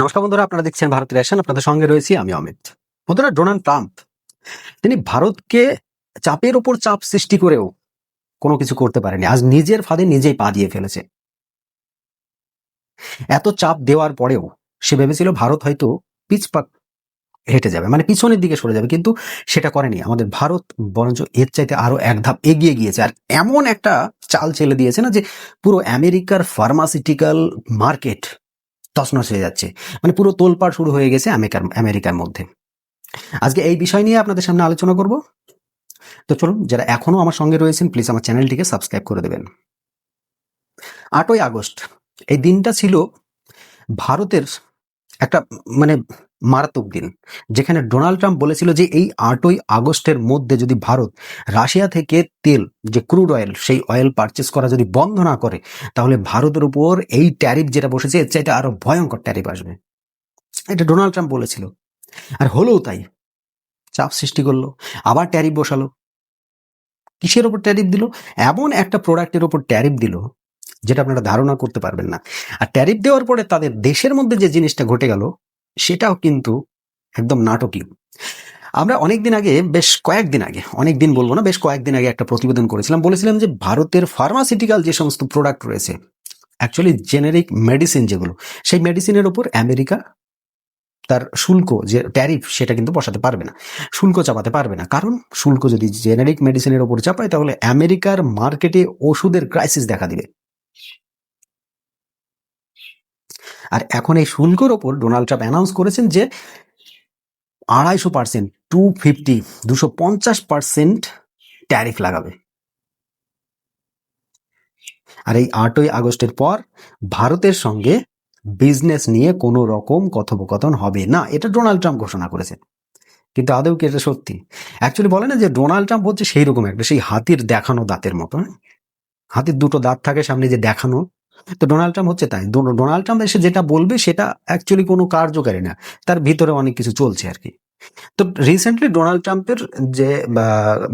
নমস্কার বন্ধুরা, আপনারা দেখছেন ভারতের রেশন আপনাদের সঙ্গে রয়েছি আমি অমিত। বন্ধুরা, ডোনাল্ড ট্রাম্প, তিনি ভারতকে চাপের ওপর চাপ সৃষ্টি করেও কোনো কিছু করতে পারেনি। আজ নিজের ফাঁদে নিজেই পা দিয়ে ফেলেছে। এত চাপ দেওয়ার পরেও সে ভেবেছিল ভারত হয়তো পিছপাক হেঁটে যাবে মানে পিছনের দিকে সরে যাবে, কিন্তু সেটা করেনি। আমাদের ভারত বরঞ্চ এর চাইতে আরও এক ধাপ এগিয়ে গিয়েছে। আর এমন একটা চাল ছেলে দিয়েছে না যে পুরো আমেরিকার ফার্মাসিউটিক্যাল মার্কেট তছনছ হয়ে যাচ্ছে। মানে পুরো তোলপাড় শুরু হয়ে গেছে আমেরিকার আমেরিকার মধ্যে। আজকে এই বিষয় নিয়ে আপনাদের সামনে আলোচনা করব। তো চলুন, যারা এখনও আমার সঙ্গে রয়েছেন প্লিজ আমার চ্যানেলটিকে সাবস্ক্রাইব করে দেবেন। আটই আগস্ট, এই দিনটা ছিল ভারতের একটা মানে মারাত্মক দিন। যেখানে ডোনাল্ড ট্রাম্প বলেছিল যে এই আটই আগস্টের মধ্যে যদি ভারত রাশিয়া থেকে তেল, যে ক্রুড অয়েল, সেই অয়েল পারচেস করা যদি বন্ধ না করে, তাহলে ভারতের উপর এই ট্যারিফ যেটা বসেছে, এর চাইতে আরও ভয়ঙ্কর ট্যারিফ আসবে। এটা ডোনাল্ড ট্রাম্প বলেছিল। আর হলেও তাই, চাপ সৃষ্টি করল, আবার ট্যারিফ বসালো। কিসের ওপর ট্যারিফ দিল? এমন একটা প্রোডাক্টের ওপর ট্যারিফ দিল যেটা আপনারা ধারণা করতে পারবেন না। আর ট্যারিফ দেওয়ার পরে তাদের দেশের মধ্যে যে জিনিসটা ঘটে গেল, সেটাও কিন্তু একদম নাটকীয়। আমরা অনেকদিন আগে, বেশ কয়েকদিন আগে অনেক দিন বলব না, বেশ কয়েকদিন আগে একটা প্রতিবেদন করেছিলাম। বলেছিলাম যে ভারতের ফার্মাসিউটিক্যাল যে সমস্ত প্রোডাক্ট রয়েছে অ্যাকচুয়ালি জেনেরিক মেডিসিন যেগুলো, সেই মেডিসিনের ওপর আমেরিকা তার শুল্ক যে ট্যারিফ সেটা কিন্তু বসাতে পারবে না। শুল্ক চাপাতে পারবে না। কারণ শুল্ক যদি জেনেরিক মেডিসিনের ওপর চাপায়, তাহলে আমেরিকার মার্কেটে ওষুধের ক্রাইসিস দেখা দিবে। আর এখন এই শুল্কর ওপর ডোনাল্ড ট্রাম্প অ্যানাউন্স করেছেন যে আড়াইশো পার্সেন্ট টু ফিফটি দুশো পঞ্চাশ পার্সেন্ট ট্যারিফ লাগাবে। আর এই আটই আগস্টের পর ভারতের সঙ্গে বিজনেস নিয়ে কোনো রকম কথোপকথন হবে না। এটা ডোনাল্ড ট্রাম্প ঘোষণা করেছে কিন্তু আদৌ কি এটা সত্যি? অ্যাকচুয়ালি বলে না যে ডোনাল্ড ট্রাম্প হচ্ছে সেই রকম একটা, সেই হাতির দেখানো দাঁতের মতো? হাতির দুটো দাঁত থাকে সামনে যে দেখানো। তো ডোনাল্ড ট্রাম্প হচ্ছে তাই। ডোনাল্ড ট্রাম্প এসে যেটা বলবে সেটা অ্যাকচুয়ালি কোনো কার্যকারী না। তার ভিতরে অনেক কিছু চলছে আর কি। তো রিসেন্টলি ডোনাল্ড ট্রাম্পের যে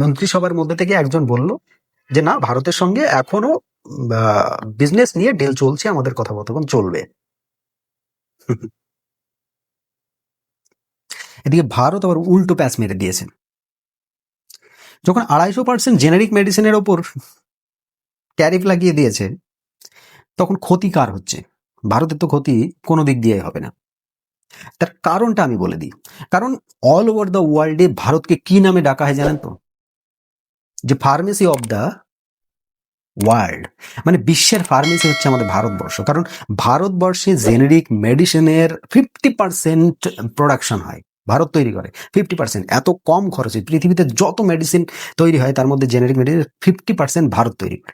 মন্ত্রিসভার মধ্যে থেকে একজন বলল যে, না, ভারতের সঙ্গে এখনও বিজনেস নিয়ে ডিল চলছে, আমাদের কথাবার্তা চলবে। এদিকে ভারত আবার উল্টো প্যাচ মেরে দিয়েছে। যখন আড়াইশো পার্সেন্ট জেনারিক মেডিসিনের ওপর ট্যারিফ লাগিয়ে দিয়েছে তখন ক্ষতি কার হচ্ছে? ভারতের তো ক্ষতি কোনো দিক দিয়ে হবে না। তার কারণটা আমি বলে দিই। কারণ অল ওভার দ্য ওয়ার্ল্ডে ভারতকে কি নামে ডাকা হয় জানেন তো? যে ফার্মেসি অফ দ্য ওয়ার্ল্ড মানে বিশ্বের ফার্মেসি হচ্ছে আমাদের ভারতবর্ষ। কারণ ভারতবর্ষে জেনেরিক মেডিসিনের ফিফটি পার্সেন্ট প্রোডাকশন হয়। ভারত তৈরি করে। ফিফটি পার্সেন্ট এত কম খরচে পৃথিবীতে যত মেডিসিন তৈরি হয়, তার মধ্যে generic medicine fifty percent Bharat তৈরি করে।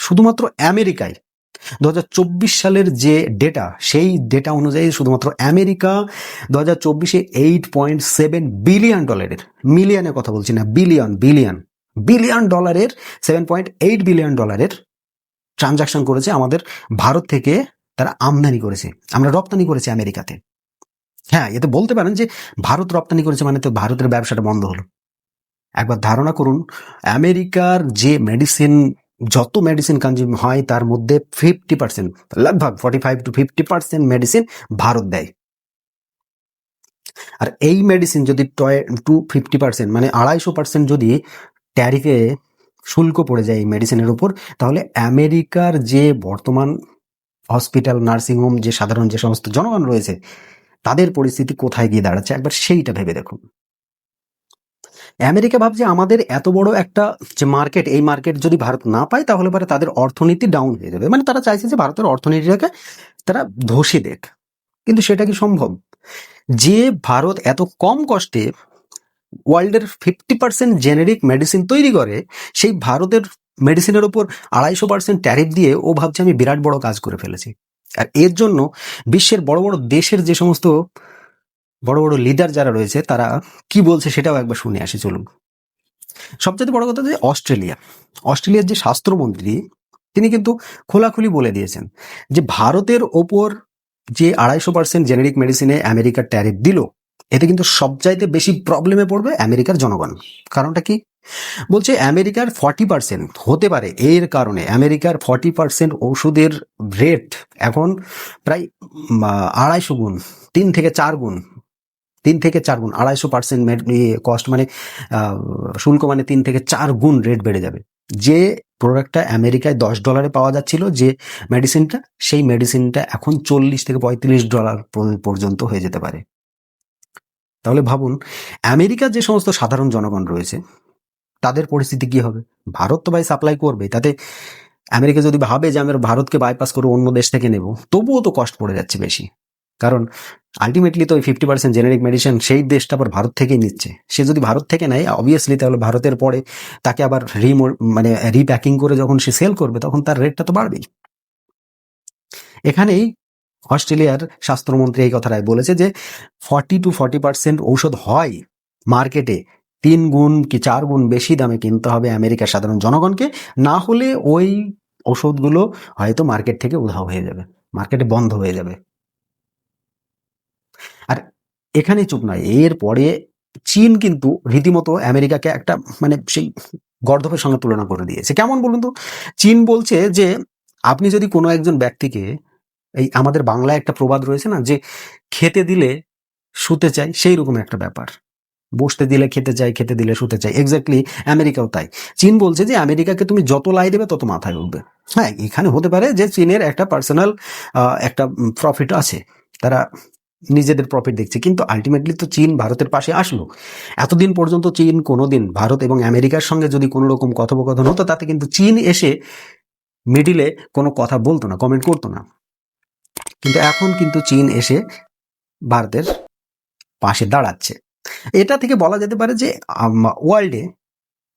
শুধুমাত্র আমেরিকায় দু হাজার চব্বিশ সালের যে ডেটা সেই ডেটা অনুযায়ী শুধুমাত্র আমেরিকা দু হাজার চব্বিশে এইট পয়েন্ট সেভেন বিলিয়ন ডলারের মিলিয়নের কথা বলছি না বিলিয়ন বিলিয়ন বিলিয়ন ডলারের সেভেন পয়েন্ট এইট বিলিয়ন ডলারের ট্রানজাকশন করেছে আমাদের ভারত থেকে তারা আমদানি করেছে, আমরা রপ্তানি করেছি আমেরিকাতে। হ্যাঁ এতে বলতে পারেন যে ভারত রপ্তানি করেছে মানে তো ভারতের ব্যবসাটা বন্ধ হলো। একবার ধারণা করুন, আমেরিকার যে মেডিসিন যত মেডিসিন কনজিউম হয়, তার মধ্যে fifty percent লগভগ forty five to fifty percent medicine Bharat দেয়। আর এই মেডিসিন যদি টু ফিফটি পার্সেন্ট মানে আড়াইশো পার্সেন্ট যদি ট্যারিফে শুল্ক পড়ে যায় এই মেডিসিনের উপর, তাহলে আমেরিকার যে বর্তমান হসপিটাল নার্সিংহোম যে সাধারণ যে সমস্ত জনগণ রয়েছে, তাদের পরিস্থিতি কোথায় গিয়ে দাঁড়াচ্ছে? একবার সেইটা ভেবে দেখুন। আমেরিকা ভাবছে আমাদের এত বড় একটা যে মার্কেট এই মার্কেট যদি ভারত না পায়, তাহলে পরে তাদের অর্থনীতি ডাউন হয়ে যাবে। মানে তারা চাইছে যে ভারতের অর্থনীতিটাকে তারা ধসে দেখ কিন্তু সেটা কি সম্ভব? যে ভারত এত কম কষ্টে ওয়ার্ল্ডের ফিফটি পার্সেন্ট জেনেরিক মেডিসিন তৈরি করে, সেই ভারতের মেডিসিনের ওপর আড়াইশো পার্সেন্ট ট্যারিফ দিয়ে ও ভাবছে আমি বিরাট বড় কাজ করে ফেলেছি। আর এর জন্য বিশ্বের বড় বড় দেশের যে সমস্ত বড় বড় লিডার যারা রয়েছে, তারা কি বলছে সেটাও একবার শুনে আসি, চলুন। সবচেয়ে বড় কথা যে অস্ট্রেলিয়া। অস্ট্রেলিয়ার যে স্বাস্থ্যমন্ত্রী, তিনি কিন্তু খোলাখুলি বলে দিয়েছেন যে ভারতের ওপর যে আড়াইশো পার্সেন্ট জেনেরিক মেডিসিনে আমেরিকার ট্যারিফ দিল, এতে কিন্তু সবচাইতে বেশি প্রবলেমে পড়বে আমেরিকার জনগণ। কারণটা কি? বলছে আমেরিকার ফর্টি পার্সেন্ট হতে পারে, এর কারণে আমেরিকার ফর্টি পার্সেন্ট ওষুধের রেট এখন প্রায় আড়াইশো গুণ, তিন থেকে চার গুণ। তিন থেকে চার গুণ, আড়াইশো পার্সেন্ট কস্ট মানে শুল্ক মানে তিন থেকে চার গুণ রেট বেড়ে যাবে। যে প্রোডাক্টটা আমেরিকায় দশ ডলারে পাওয়া যাচ্ছিল, যে মেডিসিনটা সেই মেডিসিনটা এখন চল্লিশ থেকে পঁয়ত্রিশ ডলার পর্যন্ত হয়ে যেতে পারে। তাহলে ভাবুন, আমেরিকার যে সমস্ত সাধারণ জনগণ রয়েছে, তাদের পরিস্থিতি কি হবে? ভারত তো ভাই সাপ্লাই করবে তাতে আমেরিকা যদি ভাবে যে আমরা ভারতকে বাইপাস করে অন্য দেশ থেকে নেব, তবুও তো কষ্ট পড়ে যাচ্ছে বেশি। কারণ আলটিমেটলি তো ওই ফিফটি পার্সেন্ট জেনেরিক মেডিসিন সেই দেশটা আবার ভারত থেকেই নিচ্ছে। সে যদি ভারত থেকে নেয় অবভিয়াসলি তাহলে ভারতের পরে তাকে আবার রি মানে রিপ্যাকিং করে যখন সে সেল করবে, তখন তার রেটটা তো বাড়বেই। এখানেই অস্ট্রেলিয়ার স্বাস্থ্যমন্ত্রী এই কথাটাই বলেছে যে ফর্টি টু ফর্টি পার্সেন্ট ঔষধ হয় মার্কেটে, তিন গুণ কি চার গুণ বেশি দামে কিনতে হবে আমেরিকার সাধারণ জনগণকে, না হলে ওই ওষুধগুলো হয়তো মার্কেট থেকে উধাও হয়ে যাবে, মার্কেটে বন্ধ হয়ে যাবে। এখানে চুপ নয়। এর পরে চীন কিন্তু রীতিমতো আমেরিকাকে একটা মানে সেই গর্ধপের সঙ্গে তুলনা করে দিয়েছে। কেমন বলুন তো? চীন বলছে যে, আপনি যদি কোনো একজন ব্যক্তিকে এই আমাদের বাংলায় একটা প্রবাদ রয়েছে না, যে খেতে দিলে শুতে চাই সেই রকম একটা ব্যাপার। বসতে দিলে খেতে চাই খেতে দিলে শুতে চাই এক্স্যাক্টলি আমেরিকাও তাই। চীন বলছে যে, আমেরিকাকে তুমি যত লাই দেবে তত মাথায় উঠবে। হ্যাঁ এখানে হতে পারে যে, চীনের একটা পার্সোনাল একটা প্রফিট আছে। তারা নিজেদের প্রফিট দেখছে। কিন্তু আলটিমেটলি তো চীন ভারতের পাশে আসলো। এতদিন পর্যন্ত চীন কোনোদিন ভারত এবং আমেরিকার সঙ্গে যদি কোনো রকম কথোপকথন হতো, তাতে কিন্তু চীন এসে মিডিলে কোনো কথা বলতো না কমেন্ট করতো না। কিন্তু এখন কিন্তু চীন এসে ভারতের পাশে দাঁড়াচ্ছে। এটা থেকে বলা যেতে পারে যে ওয়ার্ল্ডে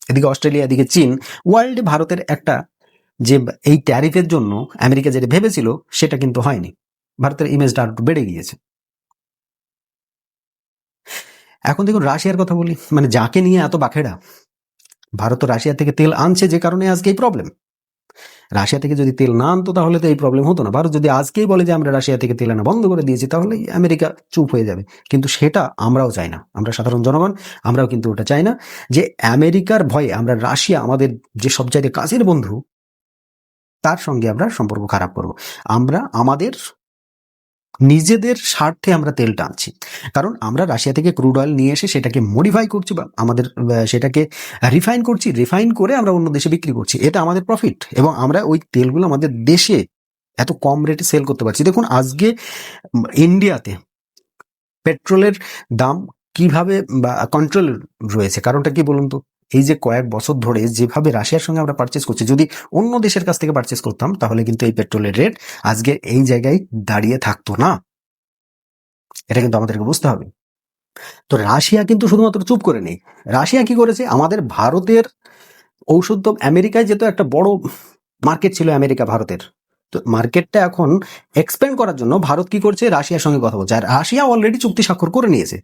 এদিকে অস্ট্রেলিয়া, এদিকে চীন ওয়ার্ল্ডে ভারতের একটা যে, এই ট্যারিফের জন্য আমেরিকা যেটা ভেবেছিল, সেটা কিন্তু হয়নি। ভারতের ইমেজটা আরও বেড়ে গিয়েছে। এখন দেখুন রাশিয়ার কথা বলি মানে যাকে নিয়ে এত বাখেড়া ভারত রাশিয়া থেকে তেল আনছে যে কারণে আজকে এই প্রবলেম রাশিয়া থেকে যদি তেল না আনতো তাহলে তো এই প্রবলেম হতো না। ভারত যদি আজকেই বলে যে আমরা রাশিয়া থেকে তেল আনা বন্ধ করে দিয়েছি, তাহলে আমেরিকা চুপ হয়ে যাবে। কিন্তু সেটা আমরাও চাই না। আমরা সাধারণ জনগণ, আমরাও কিন্তু ওটা চাই না যে আমেরিকার ভয়ে আমরা রাশিয়া আমাদের যে সব চাইতে কাছের বন্ধু, তার সঙ্গে আমরা সম্পর্ক খারাপ করব। আমরা আমাদের নিজেদের স্বার্থে আমরা তেল টানছি। কারণ আমরা রাশিয়া থেকে ক্রুড অয়েল নিয়ে এসে সেটাকে মডিফাই করছি বা আমাদের সেটাকে রিফাইন করছি রিফাইন করে আমরা অন্য দেশে বিক্রি করছি। এটা আমাদের প্রফিট এবং আমরা ওই তেলগুলো আমাদের দেশে এত কম রেটে সেল করতে পারছি। দেখুন, আজকে ইন্ডিয়াতে পেট্রোলের দাম কীভাবে কন্ট্রোল রয়েছে? কারণটা কি বলুন তো? এই যে কয়েক বছর ধরে যেভাবে রাশিয়ার সঙ্গে আমরা পারচেস করছি, যদি অন্য দেশের কাছ থেকে পারচেস করতাম, তাহলে কিন্তু এই পেট্রোলের রেট আজকে এই জায়গায় দাঁড়িয়ে থাকতো না। এটা কিন্তু আমাদেরকে বুঝতে হবে। তো রাশিয়া কিন্তু শুধুমাত্র চুপ করে নেই। রাশিয়া কি করেছে? আমাদের ভারতের ঔষধ আমেরিকায় যেত একটা বড় মার্কেট ছিল আমেরিকা, ভারতের। তো মার্কেটটা এখন এক্সপ্যান্ড করার জন্য ভারত কি করছে? রাশিয়ার সঙ্গে কথা বলছে। আর রাশিয়া অলরেডি চুক্তি স্বাক্ষর করে নিয়েছে।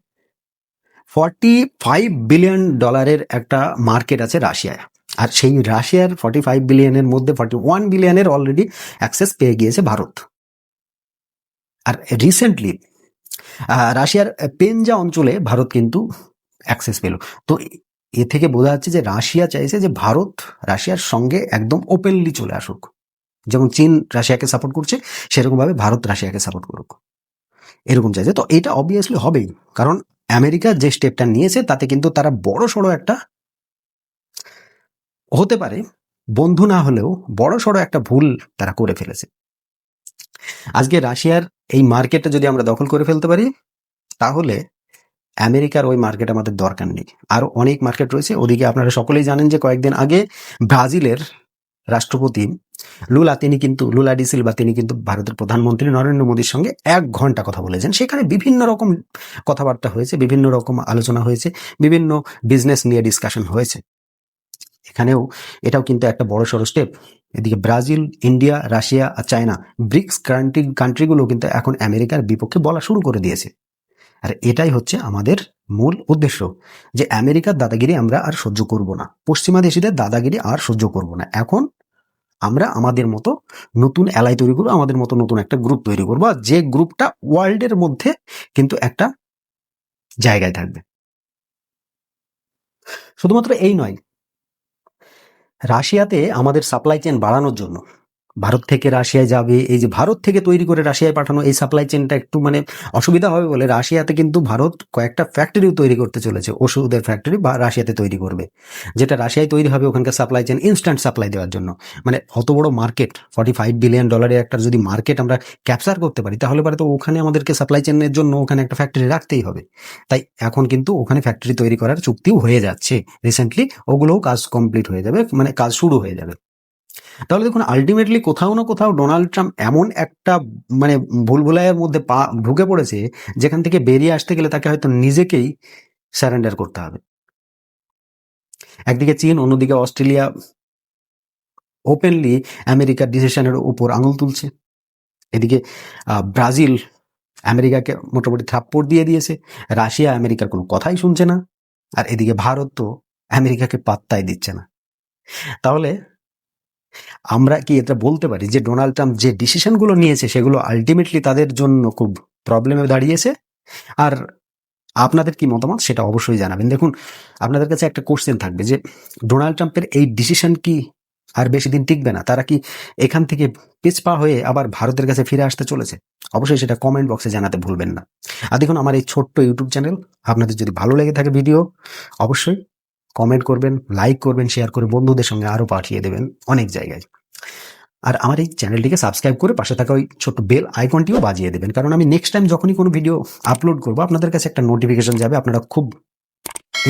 ফর্টি ফাইভ বিলিয়ন ডলারের একটা মার্কেট আছে রাশিয়ায়। আর সেই রাশিয়ার ফর্টি ফাইভ বিলিয়নের মধ্যে ফর্টি ওয়ান বিলিয়নের অলরেডি অ্যাক্সেস পেয়ে গিয়েছে ভারত। আর রিসেন্টলি রাশিয়ার পেনজা অঞ্চলে ভারত কিন্তু অ্যাক্সেস পেল। তো এ থেকে বোঝা যাচ্ছে যে রাশিয়া চাইছে যে ভারত রাশিয়ার সঙ্গে একদম ওপেনলি চলে আসুক। যেমন চীন রাশিয়াকে সাপোর্ট করছে, সেরকমভাবে ভারত রাশিয়াকে সাপোর্ট করুক। এরকম চাইছে। তো এটা অবভিয়াসলি হবেই। কারণ আমেরিকা যে স্টেপটা নিয়েছে, তাতে কিন্তু তারা বড় সড়ো একটা হতে পারে, বন্ধু না হলেও বড় সড়ো একটা ভুল তারা করে ফেলেছে। আজকে রাশিয়ার এই মার্কেটটা যদি আমরা দখল করে ফেলতে পারি, তাহলে আমেরিকার ওই মার্কেট আমাদের দরকার নেই। আরও অনেক মার্কেট রয়েছে, ওদিকে আপনারা সকলেই জানেন যে কয়েকদিন আগে ব্রাজিলের রাষ্ট্রপতি লুলা, তিনি কিন্তু, লুলা ডি সিলভা, তিনি কিন্তু ভারতের প্রধানমন্ত্রী নরেন্দ্র মোদীর সঙ্গে এক ঘণ্টা কথা বলেছেন। সেখানে বিভিন্ন রকম কথাবার্তা হয়েছে, বিভিন্ন রকম আলোচনা হয়েছে, বিভিন্ন বিজনেস নিয়ে ডিসকাশন হয়েছে। এখানেও এটাও কিন্তু একটা বড় সড়ো স্টেপ এদিকে ব্রাজিল, ইন্ডিয়া, রাশিয়া আর চায়না, ব্রিক্স কান্ট্রি কান্ট্রিগুলো কিন্তু এখন আমেরিকার বিপক্ষে বলা শুরু করে দিয়েছে। আর এটাই হচ্ছে আমাদের মূল উদ্দেশ্য, যে আমেরিকার দাদাগিরি আমরা আর সহ্য করব না। পশ্চিমা দেশিদের দাদাগিরি আর সহ্য করব না। এখন আমরা আমাদের মতো নতুন অ্যালাই তৈরি করব, আমাদের মতো নতুন একটা গ্রুপ তৈরি করব যে গ্রুপটা ওয়ার্ল্ডের মধ্যে কিন্তু একটা জায়গায় থাকবে। শুধুমাত্র এই নয়, রাশিয়াতে আমাদের সাপ্লাই চেন বাড়ানোর জন্য ভারত থেকে রাশিয়ায় যাবে। এই যে ভারত থেকে তৈরি করে রাশিয়ায় পাঠানো এই সাপ্লাই চেনটা একটু মানে অসুবিধা হবে বলে রাশিয়াতে কিন্তু ভারত কয়েকটা ফ্যাক্টরিও তৈরি করতে চলেছে। ওষুধের ফ্যাক্টরি বা রাশিয়াতে তৈরি করবে। যেটা রাশিয়ায় তৈরি হবে ওখানকার সাপ্লাই চেন ইনস্ট্যান্ট সাপ্লাই দেওয়ার জন্য। মানে অত বড় মার্কেট ফর্টি ফাইভ বিলিয়ন ডলারের একটা যদি মার্কেট আমরা ক্যাপচার করতে পারি, তাহলে পরে তো ওখানে আমাদেরকে সাপ্লাই চেনের জন্য ওখানে একটা ফ্যাক্টরি রাখতেই হবে। তাই এখন কিন্তু ওখানে ফ্যাক্টরি তৈরি করার চুক্তিও হয়ে যাচ্ছে। রিসেন্টলি ওগুলোও কাজ কমপ্লিট হয়ে যাবে মানে কাজ শুরু হয়ে যাবে। তাহলে দেখুন আলটিমেটলি কোথাও না কোথাও ডোনাল্ড ট্রাম্প এমন একটা মানে ভুলভুলাইয়ের মধ্যে পা ঢুকে পড়েছে, যেখান থেকে বেরিয়ে আসতে গেলে তাকে হয়তো নিজেকেই স্যারেন্ডার করতে হবে। একদিকে চীন, অন্যদিকে অস্ট্রেলিয়া ওপেনলি আমেরিকার ডিসিশনের উপর আঙুল তুলছে। এদিকে ব্রাজিল আমেরিকাকে মোটামুটি থাপ্পড় দিয়ে দিয়েছে। রাশিয়া আমেরিকার কোনো কথাই শুনছে না। আর এদিকে ভারত তো আমেরিকাকে পাত্তাই দিচ্ছে না। তাহলে আমরা কি এটা বলতে পারি যে ডোনাল্ড ট্রাম্প যে ডিসিশনগুলো নিয়েছে সেগুলো আলটিমেটলি তাদের জন্য খুব প্রবলেমে দাঁড়িয়েছে? আর আপনাদের কি মতামত? সেটা অবশ্যই জানাবেন। দেখুন, আপনাদের কাছে একটা কোশ্চেন থাকবে যে ডোনাল্ড ট্রাম্পের এই ডিসিশন কি আর বেশি দিন টিকবে না? তারা কি এখান থেকে পিছপা হয়ে আবার ভারতের কাছে ফিরে আসতে চলেছে? অবশ্যই সেটা কমেন্ট বক্সে জানাতে ভুলবেন না। আর দেখুন, আমার এই ছোট্ট ইউটিউব চ্যানেল আপনাদের যদি ভালো লেগে থাকে ভিডিও অবশ্যই কমেন্ট করবেন লাইক করবেন শেয়ার করে বন্ধুদের সঙ্গে আরও পাঠিয়ে দেবেন অনেক জায়গায়। আর আমার এই চ্যানেলটিকে সাবস্ক্রাইব করে পাশে থাকা ওই ছোট্ট বেল আইকনটিও বাজিয়ে দেবেন। কারণ আমি নেক্সট টাইম যখনই কোনো ভিডিও আপলোড করব, আপনাদের কাছে একটা নোটিফিকেশন যাবে, আপনারা খুব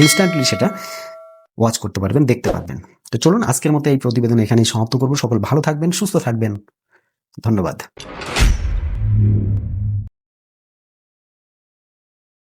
ইনস্ট্যান্টলি সেটা ওয়াচ করতে পারবেন, দেখতে পারবেন। তো চলুন, আজকের মতো এই প্রতিবেদন এখানেই সমাপ্ত করব। সকল ভালো থাকবেন, সুস্থ থাকবেন। ধন্যবাদ।